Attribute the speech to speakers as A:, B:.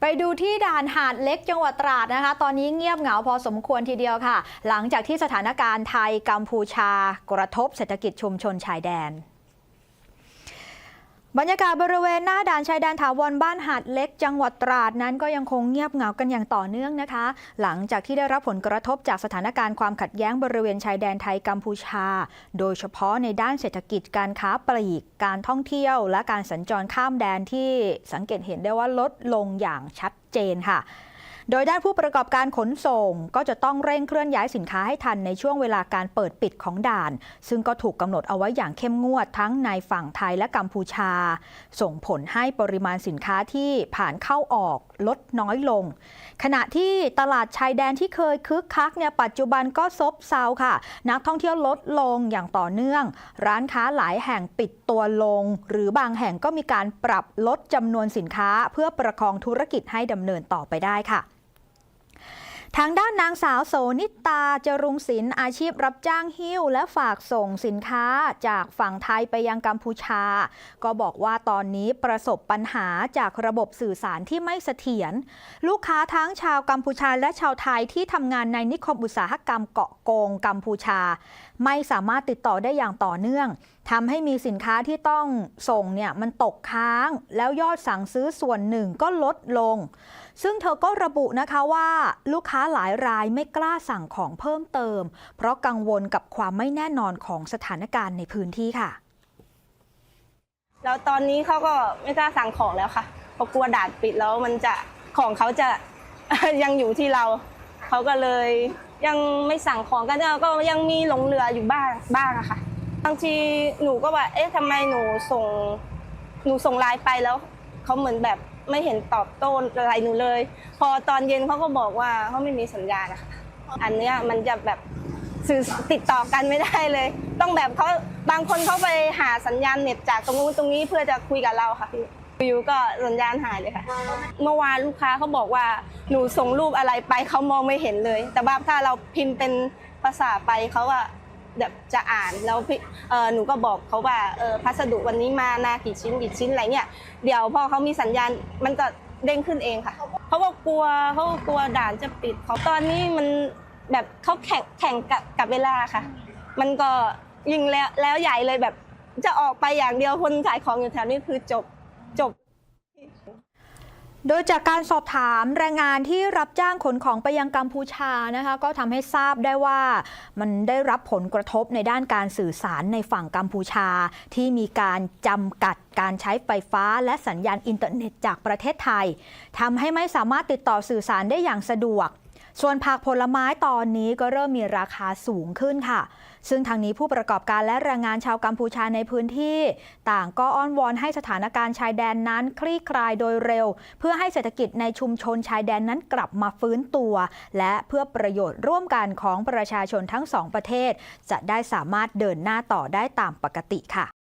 A: ไปดูที่ด่านหาดเล็กจังหวัดตราดนะคะ ตอนนี้เงียบเหงาพอสมควรทีเดียวค่ะ หลังจากที่สถานการณ์ไทยกัมพูชากระทบเศรษฐกิจชุมชนชายแดน บรรยากาศบริเวณหน้าด่านชายแดนถาวรบ้านหาดเล็ก จังหวัดตราดนั้นก็ยังคงเงียบเหงากันอย่างต่อเนื่องนะคะ หลังจากที่ได้รับผลกระทบจากสถานการณ์ความขัดแย้งบริเวณชายแดนไทยกัมพูชา โดยเฉพาะในด้านเศรษฐกิจการค้าปลีกการท่องเที่ยว และการสัญจรข้ามแดนที่สังเกตเห็นได้ว่าลดลงอย่างชัดเจนค่ะ โดยด้านผู้ประกอบการขนส่งก็จะต้องเร่งเคลื่อนย้ายสินค้าให้ทันในช่วงเวลาการเปิดปิดของด่าน ซึ่งก็ถูกกำหนดเอาไว้อย่างเข้มงวดทั้งในฝั่งไทยและกัมพูชา ส่งผลให้ปริมาณสินค้าที่ผ่านเข้าออกลดน้อยลง ขณะที่ตลาดชายแดนที่เคยคึกคักเนี่ยปัจจุบันก็ซบเซาค่ะ นักท่องเที่ยวลดลงอย่างต่อเนื่อง ร้านค้าหลายแห่งปิดตัวลง หรือบางแห่งก็มีการปรับลดจำนวนสินค้า เพื่อประคองธุรกิจให้ดำเนินต่อไปได้ค่ะ ทางด้านนางสาวโสนิตาจรุงศิลป์อาชีพรับจ้างหิ้ว และฝากส่งสินค้าจากฝั่งไทยไปยังกัมพูชา ก็บอกว่าตอนนี้ประสบปัญหาจากระบบสื่อสารที่ไม่เสถียรลูกค้าทั้งชาวกัมพูชาและชาวไทยที่ทำงานในนิคมอุตสาหกรรมเกาะโกงกัมพูชา ไม่สามารถติดต่อได้อย่างต่อเนื่องทำให้มีสินค้าที่ต้องส่งเนี่ยมันตกค้างแล้วยอดสั่งซื้อส่วนหนึ่งก็ลดลง ซึ่งเธอก็ระบุนะคะว่าลูกค้าหลายรายไม่กล้าสั่งของเพิ่มเติม เพราะกังวลกับความไม่แน่นอนของสถานการณ์ในพื้นที่ค่ะ
B: แล้วตอนนี้เขาก็ไม่กล้าสั่งของแล้วค่ะเพราะกลัวด่านปิดแล้วมันจะของเขาจะ ยังอยู่ที่เรา เขาก็เลยยังไม่สั่งของกันแล้วก็ยังมีหลงเหลืออยู่บ้างบ้างอะค่ะบางทีหนูก็ว่า เอ๊ะทำไมหนูส่ง หนูส่งไลน์ไปแล้วเขาเหมือนแบบ ไม่เห็นตอบโต้อะไรหนูเลย พอตอนเย็นเขาก็บอกว่าเขาไม่มีสัญญาณนะคะอันเนี้ยมันจะแบบสื่อติดต่อกันไม่ได้เลย ต้องแบบเขาบางคนเขาไปหาสัญญาณเน็ตจากตรงนู้นตรงนี้เพื่อจะคุยกับเราค่ะพี่อยู่ก็สัญญาณหายเลยค่ะ เมื่อวานลูกค้าเขาบอกว่าหนูส่งรูปอะไรไปเขามองไม่เห็นเลย แต่ว่าถ้าเราพิมพ์เป็นภาษาไปเขาอะ แบบจะอ่านแล้วพี่เออหนูก็บอกเขาว่าเออพัสดุวันนี้มานากี่ชิ้นกี่ชิ้นอะไรเนี่ยเดี๋ยวพอเขามีสัญญาณมันก็เด้งขึ้นเองค่ะเขาก็กลัวเขาก็กลัวด่านจะปิดเขาตอนนี้มันแบบเขาแข่งแข่งกับกับเวลาค่ะ มันก็ยิงแล้วแล้วใหญ่เลยแบบจะออกไปอย่างเดียวคนขายของอยู่แถวนี้คือจบจบ
A: โดยจากการสอบถามแรงงานที่รับจ้างขนของไปยังกัมพูชานะคะก็ทำให้ทราบได้ว่ามันได้รับผลกระทบในด้านการสื่อสารในฝั่งกัมพูชา ที่มีการจำกัดการใช้ไฟฟ้าและสัญญาณอินเทอร์เน็ตจากประเทศไทยทำให้ไม่สามารถติดต่อสื่อสารได้อย่างสะดวก ส่วนผักผลไม้ตอนนี้ก็เริ่มมีราคาสูงขึ้นค่ะ ซึ่งทางนี้ผู้ประกอบการและแรงงานชาวกัมพูชาในพื้นที่ ต่างก็อ้อนวอนให้สถานการณ์ชายแดนนั้นคลี่คลายโดยเร็ว เพื่อให้เศรษฐกิจในชุมชนชายแดนนั้นกลับมาฟื้นตัว และเพื่อประโยชน์ร่วมกันของประชาชนทั้งสองประเทศ จะได้สามารถเดินหน้าต่อได้ตามปกติค่ะ